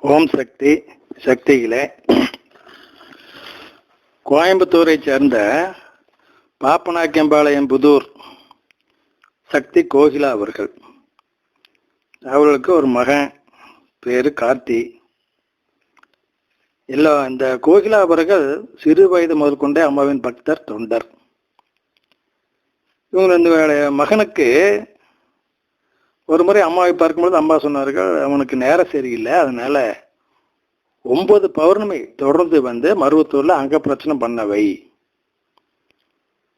ஓம் சக்தி சக்திகளே. கோயம்புத்தூரை சேர்ந்த பாப்பநாக்கியம்பாளையம் புதூர் சக்தி கோகிலா அவர்கள். அவர்களுக்கு ஒரு மகன் பேர் கார்த்தி. இல்லை இந்த கோகிலா அவர்கள் சிறு வயது முதல் கொண்டே அம்மாவின் பக்தர் தொண்டர். இவங்க இந்த மகனுக்கு ஒரு முறை அம்மாவை பார்க்கும்போது அம்மா சொன்னார்கள் அவனுக்கு நேரம் சரியில்லை அதனால ஒன்பது பௌர்ணமி தொடர்ந்து வந்து மருவத்தூர்ல அங்க பிரச்சனை பண்ணவை.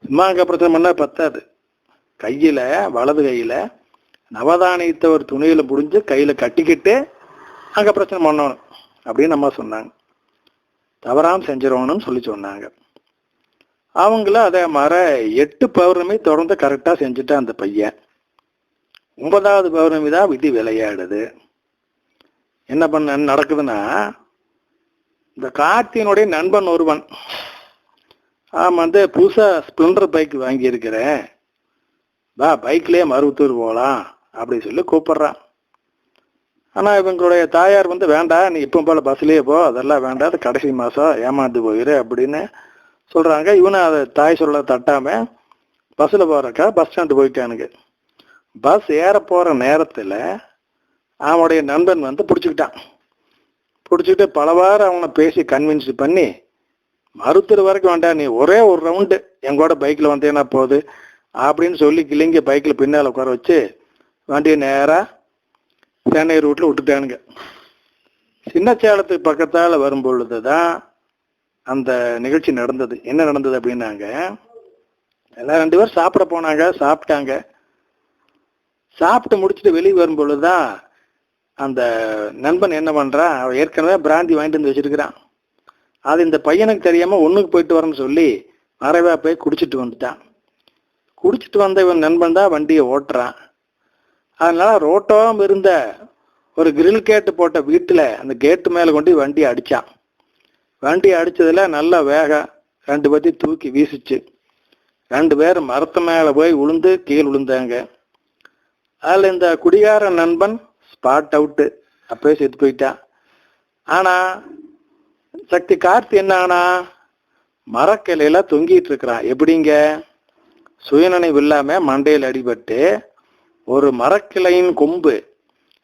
சும்மா அங்க பிரச்சனை பண்ண பத்தாது. கையில வலது கையில நவதானியத்தை ஒரு துணியில புடிஞ்சு கையில கட்டிக்கிட்டு அங்க பிரச்சனை பண்ணணும் அப்படின்னு அம்மா சொன்னாங்க. தவறாம செஞ்சிடணும்னு சொல்லி சொன்னாங்க. அவங்கள அதே மாதிரி எட்டு பௌர்ணமி தொடர்ந்து கரெக்டாக செஞ்சுட்டான் அந்த பையன். ஒன்பதாவது பௌர்ணமி தான் விதி விளையாடுது. என்ன பண்ண நடக்குதுன்னா இந்த கார்த்தியினுடைய நண்பன் ஒருவன் ஆமாம் வந்து புதுசாக ஸ்ப்ளெண்டர் பைக் வாங்கியிருக்கிறேன். வா பைக்லேயே மருவத்தூர் போகலாம் அப்படி சொல்லி கூப்பிட்றான். ஆனால் இவங்களுடைய தாயார் வந்து வேண்டாம் நீ இப்போ போல் பஸ்லேயே போ அதெல்லாம் வேண்டாம் அது கடைசி மாதம் ஏமாந்து போயிரு அப்படின்னு சொல்கிறாங்க இவனும் அதை தாய் சொல்ல தட்டாமல் பஸ்ஸில் போகிறக்கா பஸ் ஸ்டாண்டு போயிட்டானுங்க. பஸ் ஏற போகிற நேரத்தில் அவனுடைய நண்பன் வந்து பிடிச்சிக்கிட்டான். பிடிச்சிக்கிட்டு பலவாறு அவனை பேசி கன்வின்ஸ் பண்ணி மறுத்துற வரைக்கும் வேண்டாம் நீ ஒரே ஒரு ரவுண்டு எங்கூட பைக்கில் வந்தேன்னா போகுது? அப்படின்னு சொல்லி கிளிங்க பைக்கில் பின்னால் உட்கார வச்சு வண்டியை நேராக சென்னை ரூட்டில் விட்டுட்டானுங்க. சின்ன சேலத்துக்கு பக்கத்தால் வரும் பொழுது தான் அந்த நிகழ்ச்சி நடந்தது. என்ன நடந்தது அப்படின்னாங்க எல்லாம் ரெண்டு பேரும் சாப்பிட போனாங்க சாப்பிட்டாங்க. சாப்பிட்டு முடிச்சுட்டு வெளியே வரும்பொழுதுதான் அந்த நண்பன் என்ன பண்ணுறான் அவன் ஏற்கனவே பிராந்தி வாங்கிட்டு வந்து வச்சிருக்கிறான். அது இந்த பையனுக்கு தெரியாமல் ஒன்றுக்கு போயிட்டு வரேன்னு சொல்லி மறைவா போய் குடிச்சிட்டு வந்துட்டான். குடிச்சிட்டு வந்த இவன் நண்பன் தான் வண்டியை ஓட்டுறான். அதனால் ரோட்டோம் இருந்த ஒரு கிரில் கேட்டு போட்ட வீட்டில் அந்த கேட்டு மேலே கொண்டு வண்டியை அடித்தான் வண்டி அடித்ததில் நல்ல வேகம் ரெண்டு பேத்தி தூக்கி வீசிச்சு. ரெண்டு பேரும் மரத்து மேலே போய் விழுந்து கீழ் விழுந்தாங்க அதில் இந்த குடிகார நண்பன் ஸ்பாட் அவுட்டு அப்பவே செத்து போயிட்டான் ஆனா சக்தி கார்த்தி என்னானா மரக்கிளையில தொங்கிட்டு இருக்கிறான் எப்படிங்க? சுயநினைவு இல்லாம மண்டையில் அடிபட்டு ஒரு மரக்கிளையின் கொம்பு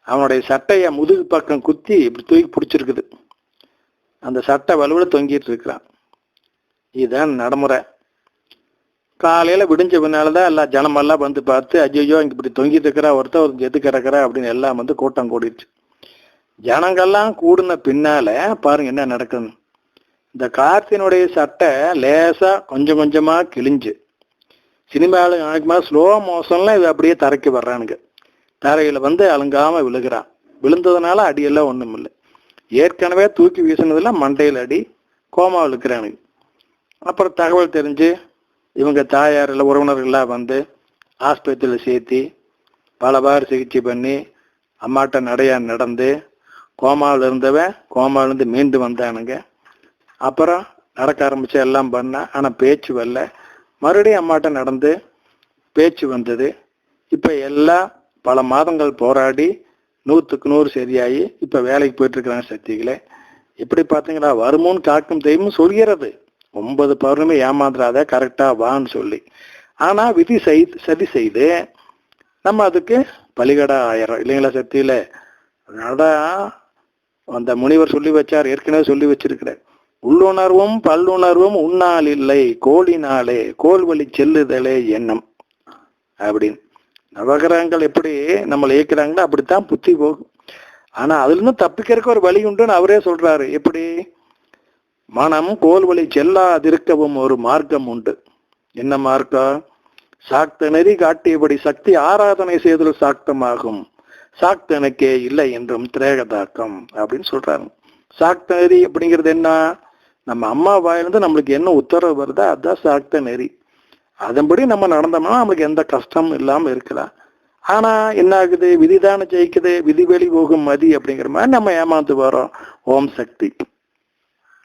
அவனுடைய சட்டைய முதுகு பக்கம் குத்தி இப்படி தூக்கி பிடிச்சிருக்குது. அந்த சட்டை வலுவில் தொங்கிட்டு இருக்கிறான். இதுதான் நடைமுறை. காலையில விடிஞ்ச பின்னாலதான் எல்லா ஜனமெல்லாம் வந்து பார்த்து ஐயோ இங்க இப்படி தொங்கிட்டு இருக்கிறா ஒருத்தர் ஒரு எது கிடக்குறா அப்படின்னு எல்லாம் வந்து கூட்டம் கூடிடுச்சு. ஜனங்கள்லாம் கூடின பின்னால பாருங்க என்ன நடக்குது இந்த கார்த்தினுடைய சட்டை லேசா கொஞ்சம் கொஞ்சமா கிழிஞ்சு. சினிமாவில் நாளைக்குமா ஸ்லோ மோஷன்லாம் இது அப்படியே தரைக்கு வர்றானுங்க. தரையில வந்து அலங்காம விழுகிறான் விழுந்ததுனால அடியெல்லாம் ஒன்றும் இல்லை. ஏற்கனவே தூக்கி வீசினதுல மண்டையில் அடி கோமா விழுக்கிறானுங்க அப்புறம் தகவல் தெரிஞ்சு இவங்க தாயார் இல்லை உறவினர்கள்லாம் வந்து ஆஸ்பத்திரியில் சேர்த்தி பலவாறு சிகிச்சை பண்ணி அம்மாட்ட நடையா நடந்து கோமாவில் இருந்தவன் கோமாவிலேருந்து மீண்டு வந்தானுங்க. அப்புறம் நடக்க ஆரம்பிச்சு எல்லாம் பண்ணேன் ஆனால் பேச்சு வரல. மறுபடியும் அம்மாட்ட நடந்து பேச்சு வந்தது. இப்போ எல்லாம் பல மாதங்கள் போராடி நூற்றுக்கு நூறு சரியாகி இப்போ வேலைக்கு போயிட்டுருக்குறாங்க சக்திகளை. இப்படி எப்படி பார்த்தீங்களா வருமுன் காக்கும் தெய்வம் சொல்கிறது. ஒன்பது பௌர்ணமி ஏமாந்துடாத கரெக்டாக வான்னு சொல்லி. ஆனால் விதி செய் சதி செய்து நம்ம அதுக்கு பலிகடா ஆயிரம் இல்லைங்களா சக்தியில்? அதனால அந்த முனிவர் சொல்லி வச்சார் ஏற்கனவே சொல்லி வச்சிருக்கிறார். உள்ளுணர்வும் பல்லுணர்வும் உன்னால் இல்லை கோளினாலே கோல் வழி செல்லுதலே எண்ணம். அப்படின்னு. நவகிரகங்கள் எப்படி நம்மளை இயக்கிறாங்களோ அப்படித்தான் புத்தி போகும். ஆனால் அதுலேருந்து தப்பிக்கிறதுக்கு ஒரு வழி உண்டுன்னு அவரே சொல்கிறாரு எப்படி? மனம் கோல் வழி செல்லாதிருக்கவும் ஒரு மார்க்கம் உண்டு. என்ன மார்க்கம் சாக்த நெறி காட்டியபடி சக்தி ஆராதனை செய்தல் சாக்தமாகும். சாக்தனுக்கே இல்லை என்றும் திரேகதாக்கம் அப்படின்னு சொல்றாரு சாக்த நெறி அப்படிங்கிறது என்ன? நம்ம அம்மா வாயிலிருந்து நம்மளுக்கு என்ன உத்தரவு வருதோ அதுதான் சாக்த நெறி அதன்படி நம்ம நடந்தோம்னா நம்மளுக்கு எந்த கஷ்டமும் இல்லாம இருக்கலாம். ஆனா என்ன ஆகுது? விதிதான ஜெயிக்குது. விதி வெளி போகும் மதி அப்படிங்கிற மாதிரி நம்ம ஏமாந்து வரோம் ஓம் சக்தி.